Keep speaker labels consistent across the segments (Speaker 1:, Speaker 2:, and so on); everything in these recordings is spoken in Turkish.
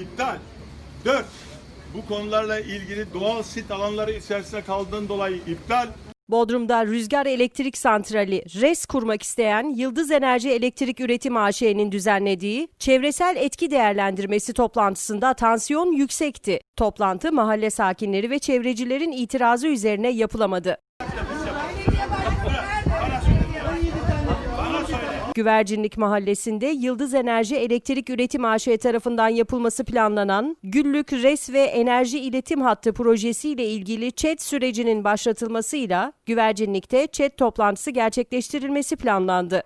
Speaker 1: İptal. 4. Bu konularla ilgili doğal sit alanları içerisinde kaldığından dolayı iptal.
Speaker 2: Bodrum'da rüzgar elektrik santrali RES kurmak isteyen Yıldız Enerji Elektrik Üretim AŞ'nin düzenlediği çevresel etki değerlendirmesi toplantısında tansiyon yüksekti. Toplantı mahalle sakinleri ve çevrecilerin itirazı üzerine yapılamadı. Güvercinlik Mahallesi'nde Yıldız Enerji Elektrik Üretim AŞ tarafından yapılması planlanan Güllük Res ve Enerji İletim Hattı projesiyle ilgili ÇED sürecinin başlatılmasıyla Güvercinlik'te ÇED toplantısı gerçekleştirilmesi planlandı.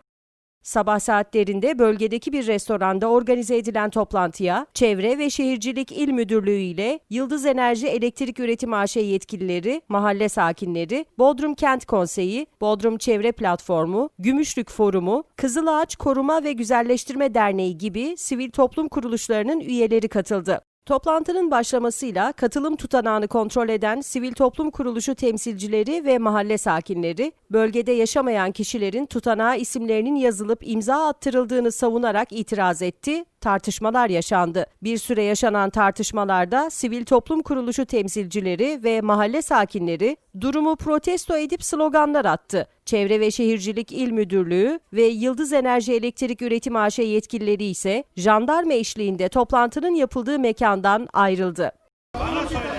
Speaker 2: Sabah saatlerinde bölgedeki bir restoranda organize edilen toplantıya Çevre ve Şehircilik İl Müdürlüğü ile Yıldız Enerji Elektrik Üretim AŞ yetkilileri, mahalle sakinleri, Bodrum Kent Konseyi, Bodrum Çevre Platformu, Gümüşlük Forumu, Kızılağaç Koruma ve Güzelleştirme Derneği gibi sivil toplum kuruluşlarının üyeleri katıldı. Toplantının başlamasıyla katılım tutanağını kontrol eden sivil toplum kuruluşu temsilcileri ve mahalle sakinleri, bölgede yaşamayan kişilerin tutanağa isimlerinin yazılıp imza attırıldığını savunarak itiraz etti, tartışmalar yaşandı. Bir süre yaşanan tartışmalarda sivil toplum kuruluşu temsilcileri ve mahalle sakinleri durumu protesto edip sloganlar attı. Çevre ve Şehircilik İl Müdürlüğü ve Yıldız Enerji Elektrik Üretim AŞ yetkilileri ise jandarma eşliğinde toplantının yapıldığı mekandan ayrıldı.
Speaker 1: Bana söyle.